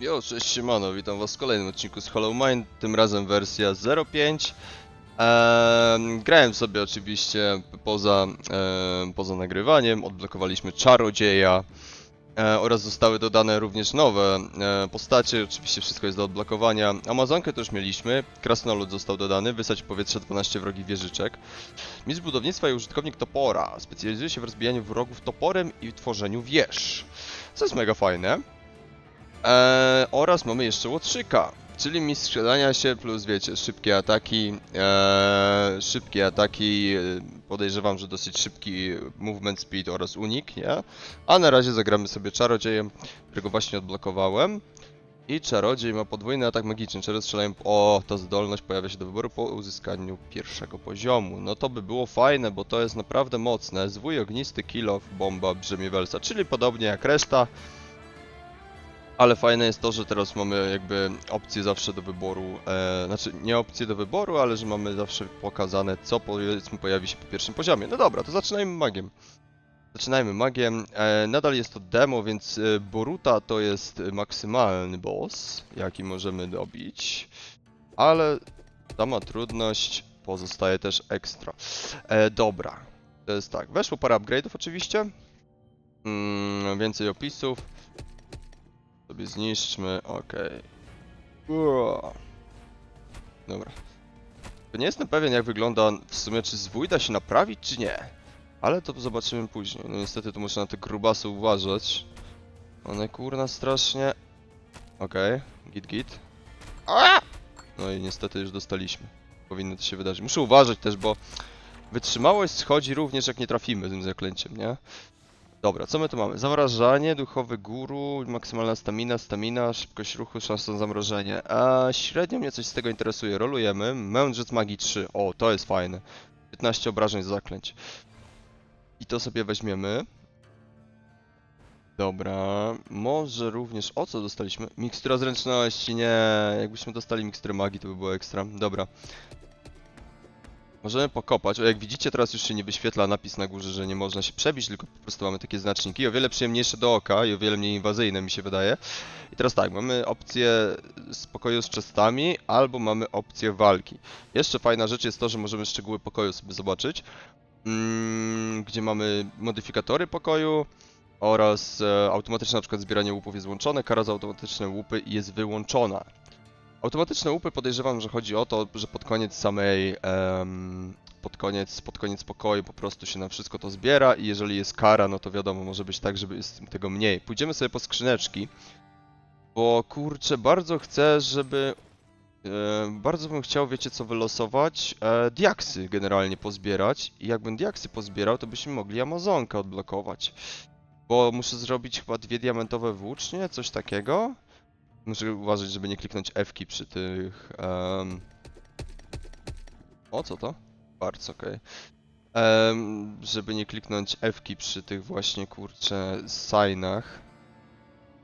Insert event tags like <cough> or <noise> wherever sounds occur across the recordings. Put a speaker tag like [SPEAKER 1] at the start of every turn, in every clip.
[SPEAKER 1] Jo, cześć siemano, witam was w kolejnym odcinku z Hollow Mind, tym razem wersja 0.5 Ehm, Grałem sobie oczywiście poza, em, poza nagrywaniem, odblokowaliśmy Czarodzieja e, oraz zostały dodane również nowe e, postacie, oczywiście wszystko jest do odblokowania. Amazonkę już mieliśmy, Krasnolud został dodany, wysać w powietrze 12 wrogich wieżyczek. Mistrz budownictwa i użytkownik topora, specjalizuje się w rozbijaniu wrogów toporem i tworzeniu wież, co jest mega fajne. Eee, oraz mamy jeszcze łotrzyka, czyli mistrz się plus wiecie, szybkie ataki, eee, szybkie ataki, e, podejrzewam, że dosyć szybki movement speed oraz unik, nie? A na razie zagramy sobie czarodziejem, którego właśnie odblokowałem. I czarodziej ma podwójny atak magiczny, czyli strzelają... O, ta zdolność pojawia się do wyboru po uzyskaniu pierwszego poziomu. No to by było fajne, bo to jest naprawdę mocne. Zwój ognisty, kill bomba, brzemię Welsa, czyli podobnie jak reszta. Ale fajne jest to, że teraz mamy jakby opcję zawsze do wyboru, e, znaczy nie opcję do wyboru, ale że mamy zawsze pokazane, co powiedzmy pojawi się po pierwszym poziomie. No dobra, to zaczynajmy magiem. Zaczynajmy magiem. E, nadal jest to demo, więc e, Boruta to jest maksymalny boss, jaki możemy dobić. Ale sama trudność pozostaje też ekstra. E, dobra, to jest tak. Weszło parę upgrade'ów oczywiście. Mm, więcej opisów. Sobie zniszczmy, okej. Ua. Dobra. Nie jestem pewien jak wygląda w sumie, czy zwój da się naprawić, czy nie. Ale to zobaczymy później. No niestety tu muszę na te grubasy uważać. One kurna strasznie... Okej, git git. A! No i niestety już dostaliśmy. Powinno to się wydarzyć. Muszę uważać też, bo wytrzymałość schodzi również jak nie trafimy tym zaklęciem, nie? Dobra, co my tu mamy? Zamrażanie, duchowy guru, maksymalna stamina, stamina, szybkość ruchu, szansa na zamrożenie. A średnio mnie coś z tego interesuje. Rolujemy. Mędrzec magii 3. O, to jest fajne. 15 obrażeń z zaklęć. I to sobie weźmiemy. Dobra, może również... O co dostaliśmy? Mikstura zręczności, nie. Jakbyśmy dostali miksturę magii, to by było ekstra. Dobra. Możemy pokopać. O, jak widzicie, teraz już się nie wyświetla napis na górze, że nie można się przebić, tylko po prostu mamy takie znaczniki. O wiele przyjemniejsze do oka i o wiele mniej inwazyjne, mi się wydaje. I teraz tak, mamy opcję spokoju z czestami, albo mamy opcję walki. Jeszcze fajna rzecz jest to, że możemy szczegóły pokoju sobie zobaczyć. Mm, gdzie mamy modyfikatory pokoju oraz e, automatyczne na przykład zbieranie łupów jest włączone, kara za automatyczne łupy jest wyłączona. Automatyczne łupy podejrzewam, że chodzi o to, że pod koniec samej, pod koniec, pod koniec pokoju po prostu się na wszystko to zbiera i jeżeli jest kara, no to wiadomo, może być tak, żeby jest tego mniej. Pójdziemy sobie po skrzyneczki, bo kurczę, bardzo chcę, żeby E, bardzo bym chciał, wiecie co, wylosować? E, diaksy generalnie pozbierać. I jakbym diaksy pozbierał, to byśmy mogli Amazonkę odblokować. Bo muszę zrobić chyba dwie diamentowe włócznie, coś takiego. Muszę uważać, żeby nie kliknąć F-ki przy tych... em, O, co to? Bardzo okej. Em, żeby nie kliknąć F-ki przy tych właśnie, kurczę, signach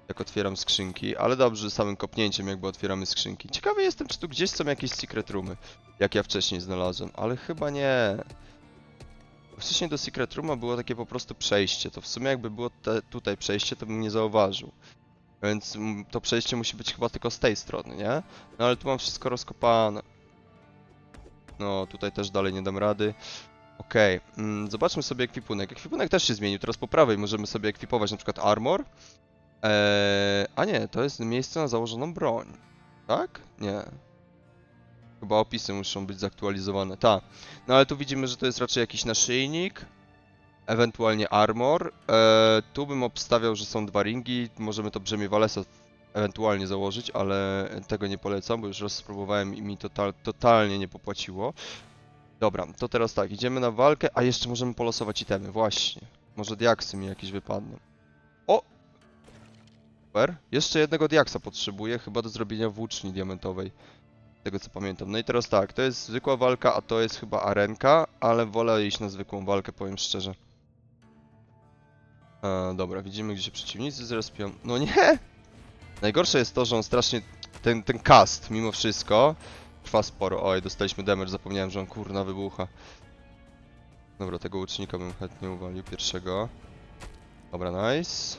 [SPEAKER 1] jak otwieram skrzynki, ale dobrze, samym kopnięciem jakby otwieramy skrzynki. Ciekawy jestem, czy tu gdzieś są jakieś secret roomy, jak ja wcześniej znalazłem, ale chyba nie. Wcześniej do secret rooma było takie po prostu przejście, to w sumie jakby było te, tutaj przejście, to bym nie zauważył. Więc to przejście musi być chyba tylko z tej strony, nie? No ale tu mam wszystko rozkopane. No, tutaj też dalej nie dam rady. Okej, mm, zobaczmy sobie ekwipunek. Ekwipunek też się zmienił, teraz po prawej możemy sobie ekwipować na przykład armor. Eee, a nie, to jest miejsce na założoną broń. Tak? Nie. Chyba opisy muszą być zaktualizowane. Tak. No ale tu widzimy, że to jest raczej jakiś naszyjnik. Ewentualnie armor. Eee, tu bym obstawiał, że są dwa ringi. Możemy to brzemię Walesa ewentualnie założyć, ale tego nie polecam, bo już raz spróbowałem i mi total, totalnie nie popłaciło. Dobra, to teraz tak, idziemy na walkę, a jeszcze możemy polosować itemy, właśnie. Może diaksy mi jakieś wypadną. O! Super. Jeszcze jednego diaksa potrzebuję, chyba do zrobienia włóczni diamentowej. Z tego co pamiętam. No i teraz tak, to jest zwykła walka, a to jest chyba arenka, ale wolę iść na zwykłą walkę, powiem szczerze. E, dobra, widzimy gdzie się przeciwnicy zrespią. No nie! Najgorsze jest to, że on strasznie... Ten, ten cast, mimo wszystko, trwa sporo. Oj, dostaliśmy damage, zapomniałem, że on kurna wybucha. Dobra, tego łucznika bym chętnie uwalił pierwszego. Dobra, nice.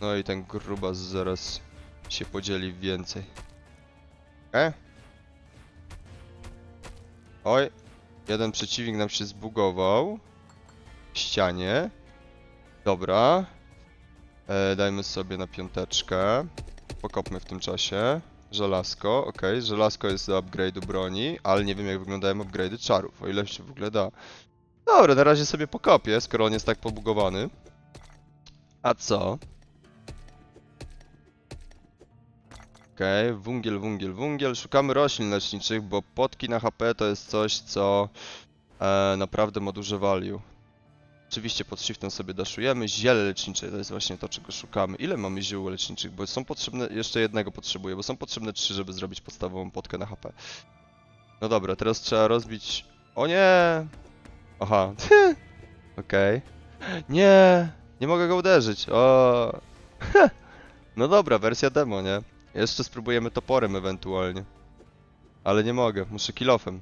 [SPEAKER 1] No i ten grubas zaraz się podzieli więcej. Okej? Oj, jeden przeciwnik nam się zbugował w ścianie. Dobra. E, dajmy sobie na piąteczkę. Pokopmy w tym czasie. Żelazko, okej, żelazko jest do upgrade'u broni, ale nie wiem jak wyglądają upgrade'y czarów, o ile się w ogóle da. Dobra, na razie sobie pokopię, skoro on jest tak pobugowany. A co? Okej, wungiel, wungiel, wungiel. Szukamy roślin leczniczych, bo potki na HP to jest coś, co e, naprawdę ma duże value. Oczywiście pod shiftem sobie daszujemy. Ziele lecznicze to jest właśnie to, czego szukamy. Ile mamy ziół leczniczych? Bo są potrzebne, jeszcze jednego potrzebuję, bo są potrzebne trzy, żeby zrobić podstawową potkę na HP. No dobra, teraz trzeba rozbić... O nie! Aha, <laughs> okej. Nie! Nie mogę go uderzyć, o. <laughs> No dobra, wersja demo, nie? Jeszcze spróbujemy toporem ewentualnie. Ale nie mogę, muszę kilofem.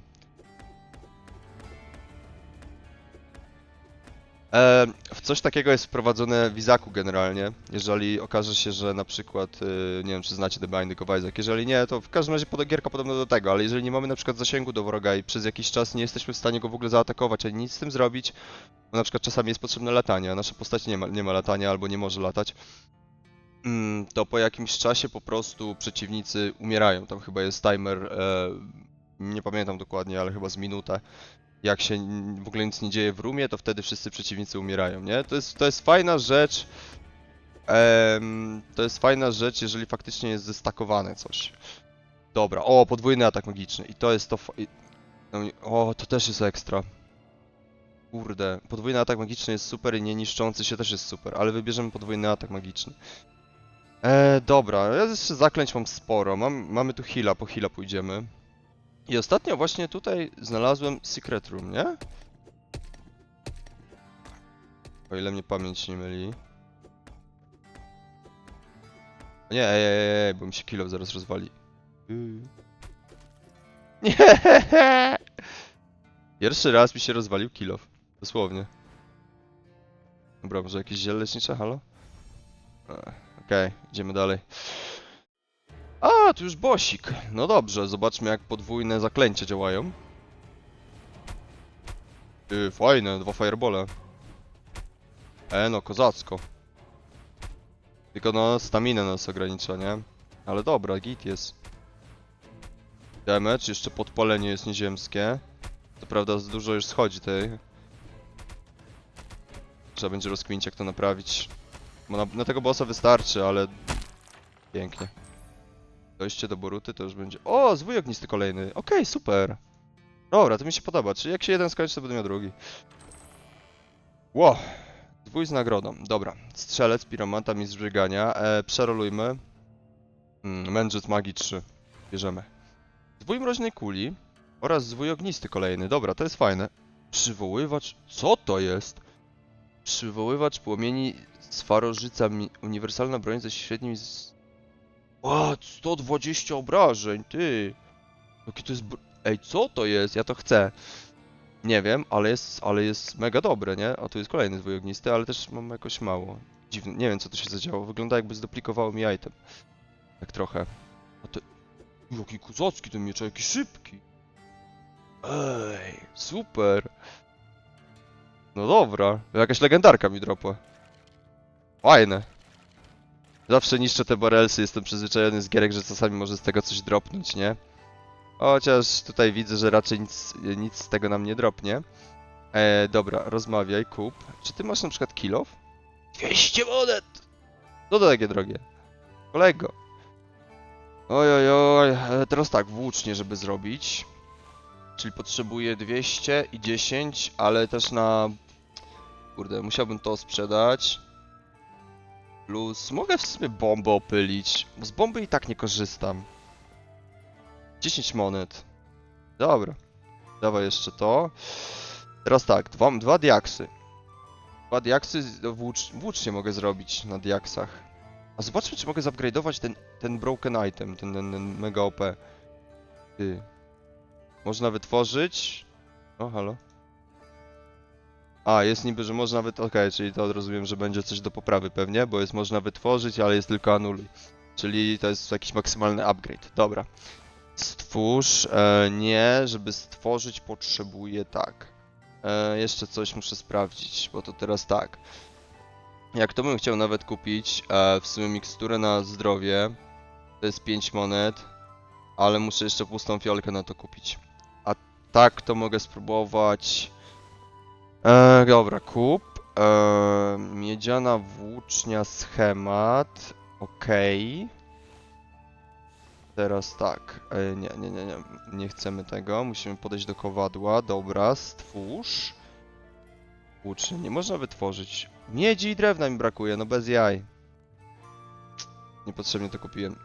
[SPEAKER 1] W coś takiego jest wprowadzone w Izaku generalnie. Jeżeli okaże się, że na przykład, y, nie wiem czy znacie The Binding of Isaac, jeżeli nie, to w każdym razie gierka podobna do tego, ale jeżeli nie mamy na przykład zasięgu do wroga i przez jakiś czas nie jesteśmy w stanie go w ogóle zaatakować, ani nic z tym zrobić, bo na przykład czasami jest potrzebne latanie, a nasza postać nie ma, nie ma latania albo nie może latać, mm, to po jakimś czasie po prostu przeciwnicy umierają. Tam chyba jest timer, e, nie pamiętam dokładnie, ale chyba z minutę. Jak się w ogóle nic nie dzieje w rumie, to wtedy wszyscy przeciwnicy umierają, nie? To jest, to jest fajna rzecz. Em, to jest fajna rzecz, jeżeli faktycznie jest zestakowane coś. Dobra, o, podwójny atak magiczny. I to jest to. no O, to też jest ekstra. Kurde, podwójny atak magiczny jest super i nie niszczący się też jest super, ale wybierzemy podwójny atak magiczny. E, dobra, ja jeszcze zaklęć mam sporo. Mam, mamy tu heala, po heala pójdziemy. I ostatnio właśnie tutaj znalazłem Secret Room, nie? O ile mnie pamięć nie myli. Nie, ej, ej, ej, bo mi się kilo zaraz rozwali. <laughs> Nie! Pierwszy raz mi się rozwalił kilof. Dosłownie. Dobra, może jakieś ziele halo? Okej, idziemy dalej. A, tu już bosik. No dobrze, zobaczmy jak podwójne zaklęcia działają. Fajne, dwa firebole. E, no, kozacko. Tylko no, staminę nas ogranicza, nie? Ale dobra, git jest. Damage, jeszcze podpalenie jest nieziemskie. To prawda, dużo już schodzi tej. Trzeba będzie rozkminić jak to naprawić. Bo na, na tego bossa wystarczy, ale... Pięknie. Dojście do Boruty to już będzie... O, zwój ognisty kolejny. Okej, super. Dobra, to mi się podoba. Czyli jak się jeden skończy, to będę miał drugi. Ło. Zwój z nagrodą. Dobra. Strzelec, piromanta, mistrz biegania. E, przerolujmy. Mm, mędrzec magii 3. Bierzemy. Zwój mroźnej kuli oraz zwój ognisty kolejny. Dobra, to jest fajne. Przywoływacz... Co to jest? Przywoływacz płomieni z farożyca. Mi... Uniwersalna broń ze średnim... Z... O, 120 obrażeń, ty! Jakie to jest... Ej, co to jest? Ja to chcę. Nie wiem, ale jest, ale jest mega dobre, nie? O, tu jest kolejny zwój ognisty, ale też mam jakoś mało. Dziwne, nie wiem co tu się zadziało. Wygląda jakby zduplikowało mi item. Tak trochę. A to... Jaki kozacki ten miecz, a jaki szybki. Ej, super. No dobra, jakaś legendarka mi dropła. Fajne. Zawsze niszczę te barelsy, jestem przyzwyczajony z gierek, że czasami może z tego coś dropnąć, nie? Chociaż tutaj widzę, że raczej nic, nic z tego nam nie dropnie. E, dobra, rozmawiaj, kup. Czy ty masz na przykład kilof? 200 monet! No to takie drogie. Kolego. Oj, oj, oj. E, teraz tak, włócznie, żeby zrobić. Czyli potrzebuję 200 i 10, ale też na... Kurde, musiałbym to sprzedać. Plus, mogę w sumie bombę opylić, bo z bomby i tak nie korzystam. 10 monet. Dobra. Dawaj jeszcze to. Teraz tak, dwa, dwa diaksy. Dwa diaksy no, włócz, włócznie mogę zrobić na diaksach. A zobaczmy, czy mogę zupgrade'ować ten, ten broken item, ten, ten, ten mega OP. Ty. Można wytworzyć... O, halo. A, jest niby, że można wytworzyć... Okej, czyli to rozumiem, że będzie coś do poprawy pewnie, bo jest można wytworzyć, ale jest tylko anuluj. Czyli to jest jakiś maksymalny upgrade. Dobra. Stwórz. E, nie, żeby stworzyć potrzebuję tak. E, jeszcze coś muszę sprawdzić, bo to teraz tak. Jak to bym chciał nawet kupić, e, w sumie miksturę na zdrowie, to jest 5 monet, ale muszę jeszcze pustą fiolkę na to kupić. A tak to mogę spróbować. E, dobra, kup. E, miedziana włócznia schemat. Okej. Teraz tak. E, nie, nie, nie, nie. Nie chcemy tego. Musimy podejść do kowadła. Dobra, stwórz. Włócznie. Nie można wytworzyć. Miedzi i drewna mi brakuje, no bez jaj. Niepotrzebnie to kupiłem.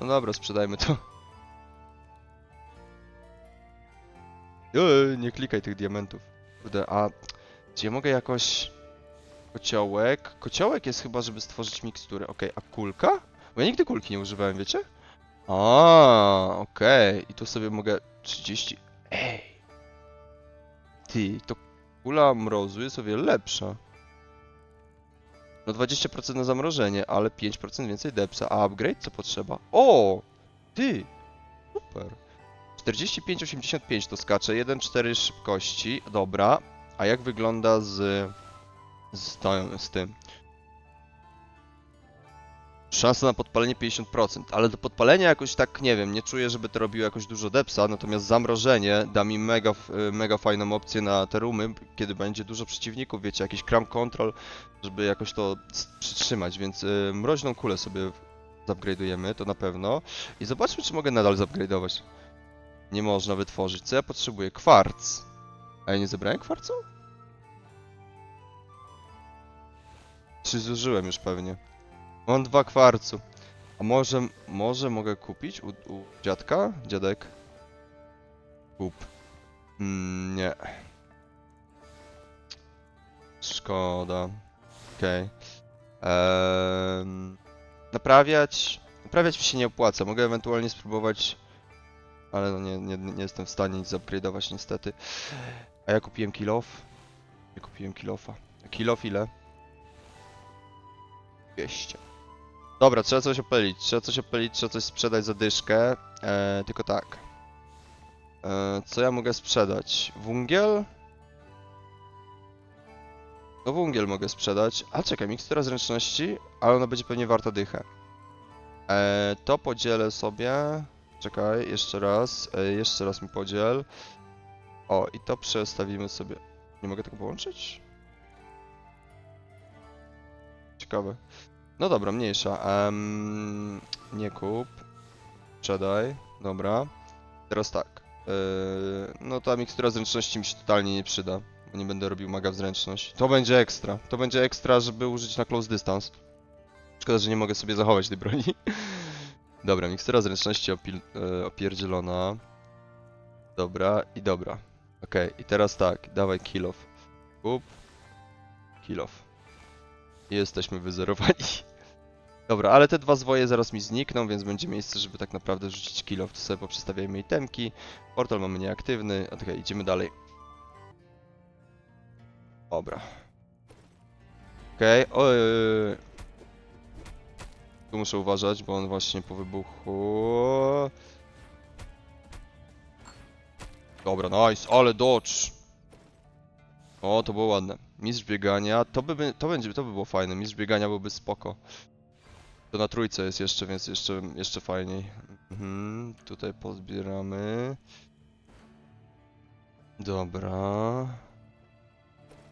[SPEAKER 1] No dobra, sprzedajmy to. <laughs> Ej, nie klikaj tych diamentów. Kurde, a czy mogę jakoś... Kociołek? Kociołek jest chyba, żeby stworzyć miksturę. Okej, a kulka? Bo ja nigdy kulki nie używałem, wiecie? A, okej. I tu sobie mogę 30... Ej! Ty, to kula mrozu jest o wiele lepsza. No 20% na zamrożenie, ale 5% więcej depsa. A upgrade co potrzeba? O! Ty! Super. 45-85 to skacze, 1-4 szybkości, dobra. A jak wygląda z... z, z tym? Szansa na podpalenie 50%, ale do podpalenia jakoś tak, nie wiem, nie czuję, żeby to robiło jakoś dużo depsa, natomiast zamrożenie da mi mega, y, mega fajną opcję na te rumy, kiedy będzie dużo przeciwników, wiecie, jakiś cram control, żeby jakoś to przytrzymać, więc y, mroźną kulę sobie zupgrade'ujemy, to na pewno. I zobaczmy, czy mogę nadal zupgrade'ować. Nie można wytworzyć. Co ja potrzebuję? Kwarc. A ja nie zebrałem kwarcu? Czy zużyłem już pewnie? Mam dwa kwarcu. A może, może mogę kupić u, u dziadka? Dziadek? Kup. Mm, nie. Szkoda. Okej. Ehm, naprawiać? Naprawiać mi się nie opłaca. Mogę ewentualnie spróbować ale no nie, nie, nie jestem w stanie nic upgrade'ować niestety. A ja kupiłem kill off. Ja kupiłem kill offa. Kill off ile? 200. Dobra, trzeba coś opylić, trzeba coś opylić, trzeba coś sprzedać za dyszkę. E, tylko tak. E, co ja mogę sprzedać? Wungiel? No wungiel mogę sprzedać. A czekaj, mikstura zręczności, ale ona będzie pewnie warta dychę. E, to podzielę sobie. Czekaj, jeszcze raz. E, jeszcze raz mi podziel. O, i to przestawimy sobie. Nie mogę tego połączyć? Ciekawe. No dobra, mniejsza. Em, nie kup. Sprzedaj. Dobra. Teraz tak. Yy, no ta mikstura zręczności mi się totalnie nie przyda. Nie będę robił maga w zręczność. To będzie ekstra. To będzie ekstra, żeby użyć na close distance. Szkoda, że nie mogę sobie zachować tej broni. <laughs> Dobra, mikstura zręczności opil, e, opierdzielona. Dobra i dobra. Okej, i teraz tak, dawaj kill off. Kup. Kill off. I jesteśmy wyzerowani. <laughs> Dobra, ale te dwa zwoje zaraz mi znikną, więc będzie miejsce, żeby tak naprawdę rzucić kill off. To sobie poprzestawiajmy itemki. Portal mamy nieaktywny. Okej, idziemy dalej. Dobra. Okej, okay. Tu muszę uważać, bo on właśnie po wybuchu... Dobra, nice, ale dodge! O, to było ładne. Mistrz biegania, to by, to będzie, to by było fajne. Mistrz biegania byłby spoko. To na trójce jest jeszcze, więc jeszcze, jeszcze fajniej. Mhm, tutaj pozbieramy. Dobra.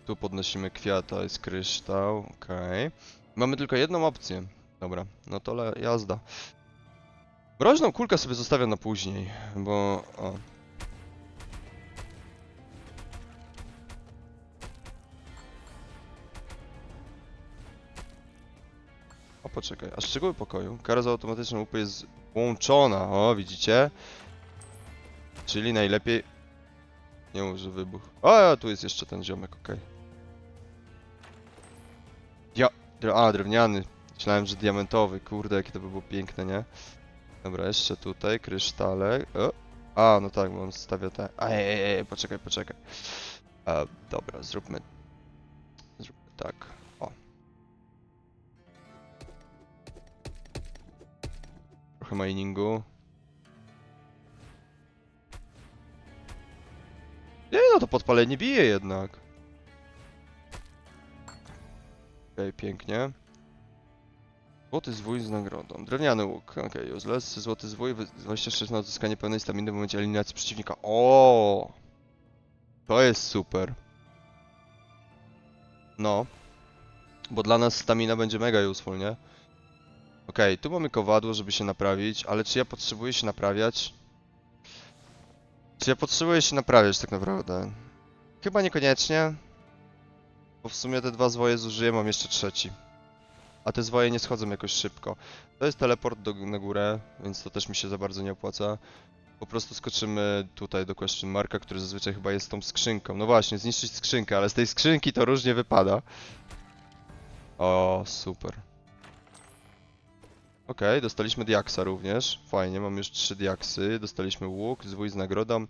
[SPEAKER 1] Tu podnosimy kwiata, jest kryształ, okej. Mamy tylko jedną opcję. Dobra, no to jazda. Mroźną kulkę sobie zostawiam na później, bo... O. O, poczekaj, a szczegóły pokoju? Kara za automatyczną upy jest włączona, o, widzicie? Czyli najlepiej... Nie że wybuch. O, tu jest jeszcze ten ziomek, okej. Ja... dre- A, drewniany. Myślałem, że diamentowy. Kurde, jakie to by było piękne, nie? Dobra, jeszcze tutaj, kryształek. O! A, no tak, bo on stawia te... Ej, ej, ej, poczekaj, poczekaj. A, dobra, zróbmy... Zróbmy tak. O. trochę miningu. Nie no, to podpalenie bije jednak. Okej, pięknie. Złoty zwój z nagrodą. Drewniany łuk. Okej, useless. Złoty zwój. wy- 26 na odzyskanie pełnej staminy w momencie eliminacji przeciwnika. O! To jest super. No. Bo dla nas stamina będzie mega useful, nie? Okej, tu mamy kowadło, żeby się naprawić, ale czy ja potrzebuję się naprawiać? Czy ja potrzebuję się naprawiać tak naprawdę? Chyba niekoniecznie. Bo w sumie te dwa zwoje zużyję, mam jeszcze trzeci. A te zwoje nie schodzą jakoś szybko. To jest teleport do, na górę, więc to też mi się za bardzo nie opłaca. Po prostu skoczymy tutaj do question marka, który zazwyczaj chyba jest tą skrzynką. No właśnie, zniszczyć skrzynkę, ale z tej skrzynki to różnie wypada. O, super. Okej, dostaliśmy diaksa również. Fajnie, mam już trzy diaksy. Dostaliśmy łuk, zwój z nagrodą.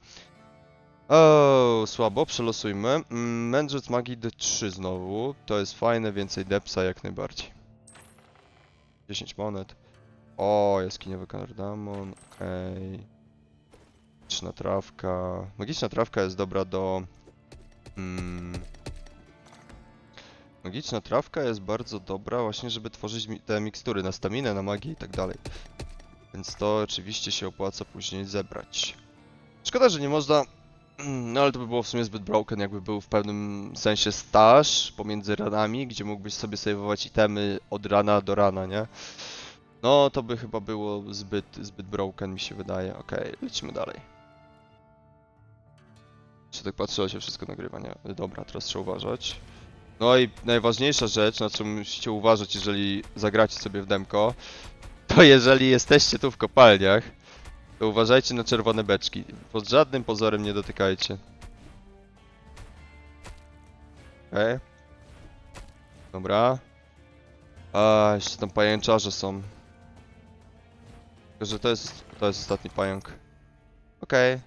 [SPEAKER 1] O, słabo, przelosujmy. Mm, Mędrzec magii D3 znowu. To jest fajne, więcej depsa jak najbardziej. 10 monet. O, jaskiniowy kardamon, okej. Magiczna trawka. Magiczna trawka jest dobra do... Mm, Magiczna trawka jest bardzo dobra właśnie, żeby tworzyć mi te mikstury na staminę, na magię i tak dalej. Więc to oczywiście się opłaca później zebrać. Szkoda, że nie można... No ale to by było w sumie zbyt broken, jakby był w pewnym sensie staż pomiędzy ranami, gdzie mógłbyś sobie saveować itemy od rana do rana, nie? No to by chyba było zbyt, zbyt broken mi się wydaje. Okej, lecimy dalej. Czy tak patrzę, się wszystko nagrywa, nie? Dobra, teraz trzeba uważać. No i najważniejsza rzecz, na czą musicie uważać, jeżeli zagracie sobie w demko, to jeżeli jesteście tu w kopalniach, to uważajcie na czerwone beczki. Pod żadnym pozorem nie dotykajcie. Okej. Dobra. A, jeszcze tam pajęczarze są. Tylko, że to jest, to jest ostatni pająk. Okej.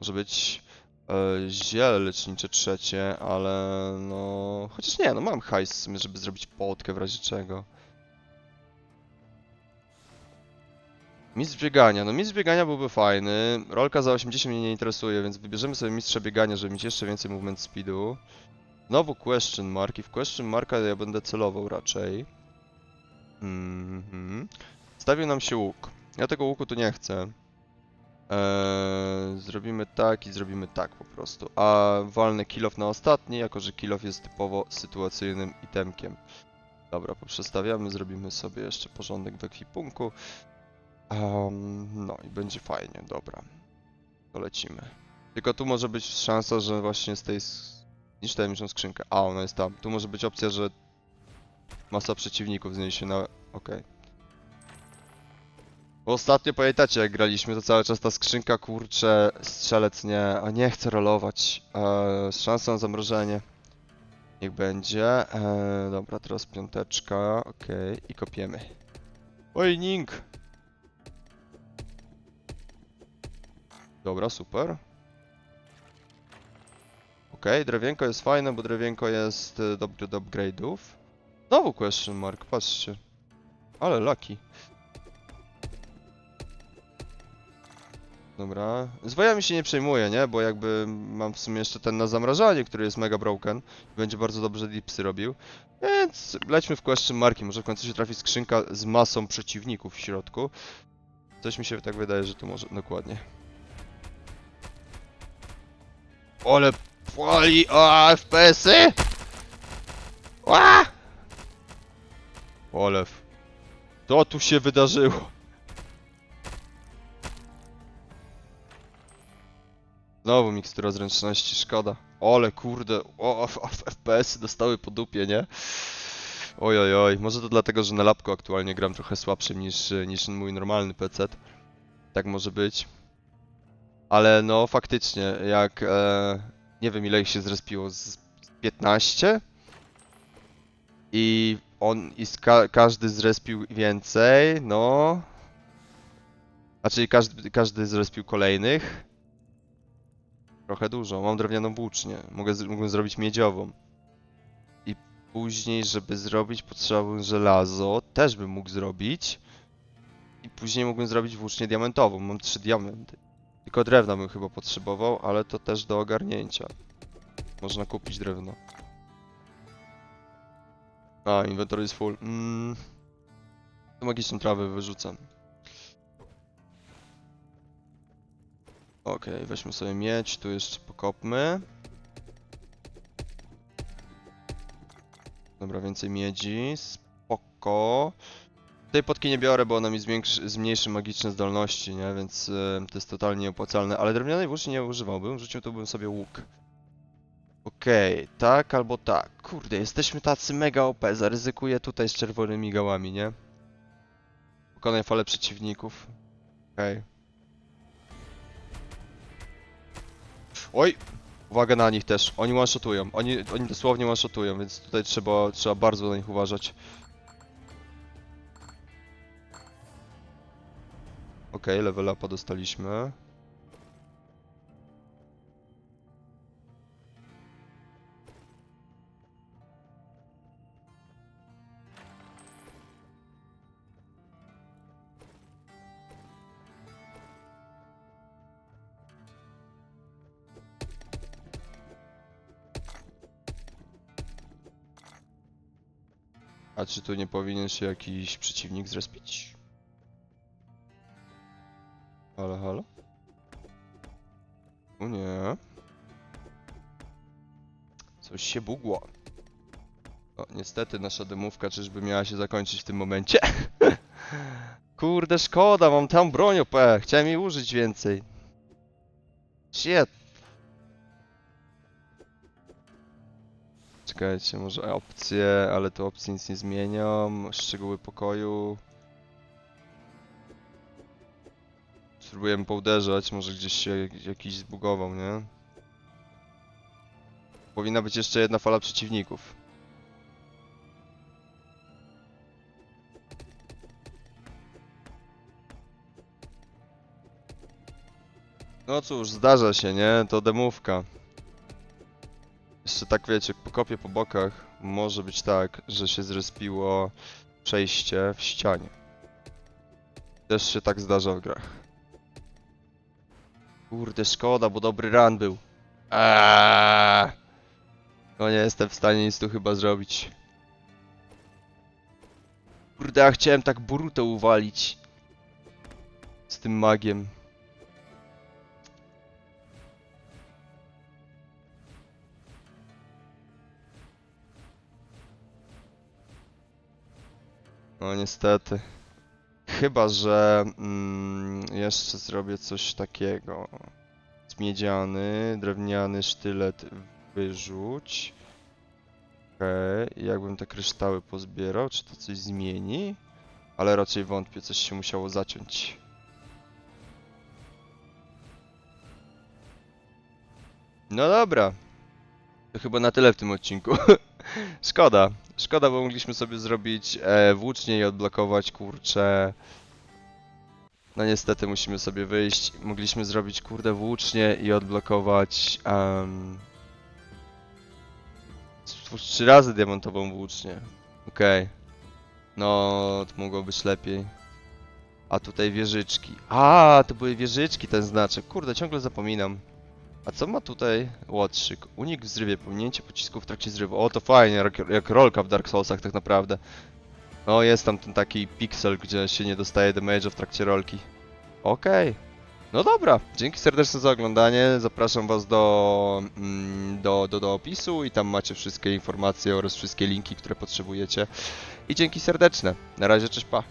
[SPEAKER 1] Może być e, ziele lecznicze trzecie, ale no... Chociaż nie, no mam hajs w sumie, żeby zrobić potkę w razie czego. Mistrz biegania. No mistrz biegania byłby fajny. Rolka za 80 mnie nie interesuje, więc wybierzemy sobie mistrza biegania, żeby mieć jeszcze więcej movement speedu. Znowu question mark i w question marka ja będę celował raczej. Mhm. Stawił nam się łuk. Ja tego łuku tu nie chcę. Eee, zrobimy tak i zrobimy tak po prostu. A walnę kill off na ostatni, jako że kill off jest typowo sytuacyjnym itemkiem. Dobra, poprzestawiamy, zrobimy sobie jeszcze porządek w ekwipunku. Em, no i będzie fajnie, dobra. To lecimy. Tylko tu może być szansa, że właśnie z tej... Niż tajemniczą skrzynkę. A, ona jest tam. Tu może być opcja, że masa przeciwników z niej się na... Okej. Bo ostatnio pamiętacie jak graliśmy, to cały czas ta skrzynka, kurcze, strzelec nie, a nie chcę rolować. Eee, z szansą na zamrożenie. Niech będzie. Eee, dobra, teraz piąteczka, okej, i kopiemy. Oj, Ning! Dobra, super. Okej, drewienko jest fajne, bo drewienko jest e, dobry do upgrade'ów. Znowu question mark, patrzcie. Ale lucky. Dobra. Z wojami się nie przejmuję, nie? Bo jakby mam w sumie jeszcze ten na zamrażanie, który jest mega broken. Będzie bardzo dobrze dipsy robił. Więc lećmy w question marki. Może w końcu się trafi skrzynka z masą przeciwników w środku. Coś mi się tak wydaje, że to może... Dokładnie. Ole pali... A, FPS-y! A! Olew. Co tu się wydarzyło? Znowu mikstura zręczności, szkoda. Ole kurde, o, FPS-y dostały po dupie, nie? Oj, oj, oj, może to dlatego, że na lapku aktualnie gram trochę słabszym niż, niż mój normalny PC. Tak może być. Ale no faktycznie, jak e, nie wiem ile ich się zrespiło, z 15? I on, i ka każdy zrespił więcej, no... Znaczy każdy, każdy zrespił kolejnych. Trochę dużo. Mam drewnianą włócznię. Mogę, mógłbym zrobić miedziową. I później, żeby zrobić, potrzebowałbym żelazo. Też bym mógł zrobić. i później mógłbym zrobić włócznię diamentową. Mam trzy diamenty. Tylko drewna bym chyba potrzebował, ale to też do ogarnięcia. Można kupić drewno. A, inventory jest full. Mm. To magiczną trawę wyrzucam. Okej, weźmy sobie mieć, tu jeszcze pokopmy. Dobra, więcej miedzi, spoko. Tej potki nie biorę, bo ona mi zwiększy, zmniejszy magiczne zdolności, nie? Więc y, to jest totalnie opłacalne. Ale drewnianej włóczni nie używałbym, rzucił tu bym sobie łuk. Okej, tak albo tak. Kurde, jesteśmy tacy mega OP, zaryzykuję tutaj z czerwonymi gałami, nie? Pokonaj falę przeciwników. Okej. Oj! Uwaga na nich też. Oni one-shotują. Oni, oni dosłownie one-shotują, więc tutaj trzeba, trzeba bardzo na nich uważać. Okej, level upa dostaliśmy. A czy tu nie powinien się jakiś przeciwnik zrespić? Halo, halo? O nie. Coś się bugło. O, niestety nasza demówka czyżby miała się zakończyć w tym momencie. <laughs> Kurde, szkoda, mam tam broń OP. Chciałem jej użyć więcej. Shit. Czekajcie, może opcje, ale te opcje nic nie zmienią. Szczegóły pokoju. Spróbujemy pouderzać, może gdzieś się jak- jakiś zbugował, nie? Powinna być jeszcze jedna fala przeciwników. No cóż, zdarza się, nie? To demówka. Jeszcze tak wiecie, pokopię po bokach, może być tak, że się zrespiło przejście w ścianie. Też się tak zdarza w grach. Kurde, szkoda, bo dobry run był. Aaaa! No nie jestem w stanie nic tu chyba zrobić. Kurde, ja chciałem tak Boruto uwalić. Z tym magiem. No niestety. Chyba, że mm, jeszcze zrobię coś takiego. Miedziany, drewniany sztylet wyrzuć. Okej, okay. jakbym te kryształy pozbierał, czy to coś zmieni? Ale raczej wątpię, coś się musiało zaciąć. No dobra. To chyba na tyle w tym odcinku. <laughs> Szkoda. Szkoda, bo mogliśmy sobie zrobić e, włócznie i odblokować, kurczę. No niestety musimy sobie wyjść. Mogliśmy zrobić, kurde, włócznie i odblokować um, stwórz trzy razy diamentową włócznię. Okej. No, to mogło być lepiej. A tutaj wieżyczki. A, to były wieżyczki ten znaczek. Kurde, ciągle zapominam. A co ma tutaj łotrzyk? Unik w zrywie, pominięcie pocisku w trakcie zrywu. O, to fajnie, jak, jak rolka w Dark Soulsach tak naprawdę. No, jest tam ten taki pixel, gdzie się nie dostaje damage'a w trakcie rolki. Okej. No dobra, dzięki serdeczne za oglądanie. Zapraszam was do, mm, do, do, do opisu i tam macie wszystkie informacje oraz wszystkie linki, które potrzebujecie. I dzięki serdeczne. Na razie, cześć, pa.